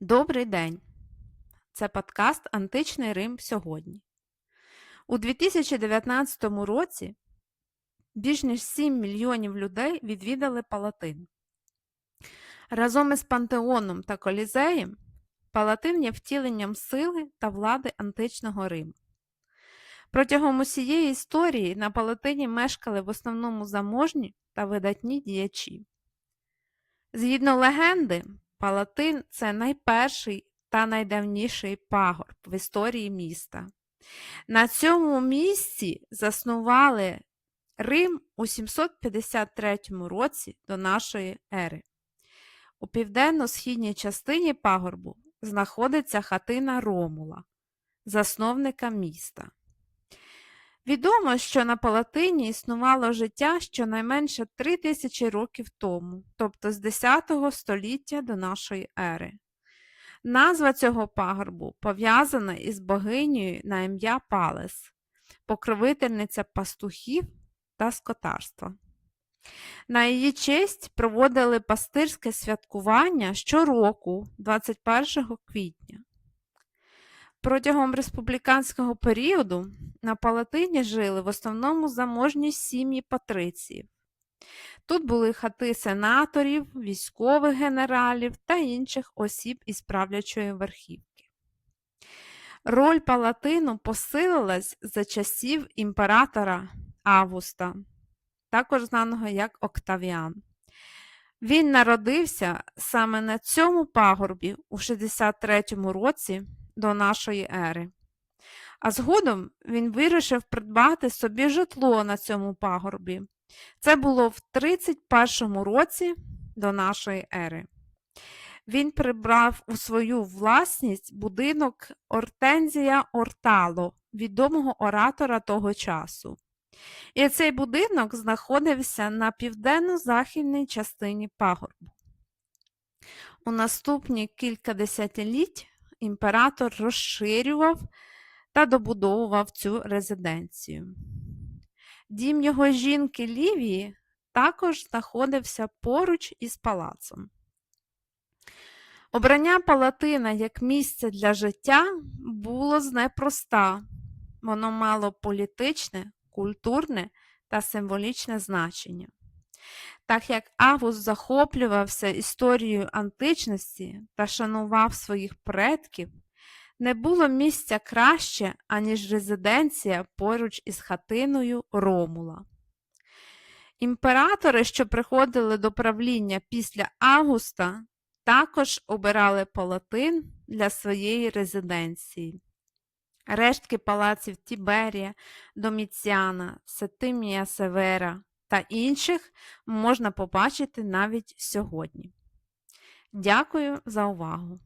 Добрий день! Це подкаст Античний Рим сьогодні. У 2019 році більш ніж 7 мільйонів людей відвідали Палатин. Разом із Пантеоном та Колізеєм Палатин є втіленням сили та влади античного Риму. Протягом усієї історії на Палатині мешкали в основному заможні та видатні діячі. Згідно легенди, Палатин це найперший та найдавніший пагорб в історії міста. На цьому місці заснували Рим у 753 році до нашої ери. У південно-східній частині пагорбу знаходиться хатина Ромула, засновника міста. Відомо, що на Палатині існувало життя щонайменше 3000 років тому, тобто з 10 століття до нашої ери. Назва цього пагорбу пов'язана із богинею на ім'я Палес, покровительниця пастухів та скотарства. На її честь проводили пастирське святкування щороку, 21 квітня. Протягом республіканського періоду на Палатині жили в основному заможні сім'ї патриціїв. Тут були хати сенаторів, військових генералів та інших осіб із правлячої верхівки. Роль Палатину посилилась за часів імператора Августа, також знаного як Октавіан. Він народився саме на цьому пагорбі у 63 році до нашої ери. А згодом він вирішив придбати собі житло на цьому пагорбі. Це було в 31 році до нашої ери. Він прибрав у свою власність будинок Ортензія Ортало, відомого оратора того часу. І цей будинок знаходився на південно-західній частині пагорбу. У наступні кілька десятиліть імператор розширював та добудовував цю резиденцію. Дім його жінки Лівії також знаходився поруч із палацом. Обрання Палатина як місце для життя було непроста. Воно мало політичне, культурне та символічне значення. Так як Август захоплювався історією античності та шанував своїх предків, не було місця краще, аніж резиденція поруч із хатиною Ромула. Імператори, що приходили до правління після Августа, також обирали Палатин для своєї резиденції. Рештки палаців Тіберія, Доміціана, Сетимія Севера та інших можна побачити навіть сьогодні. Дякую за увагу!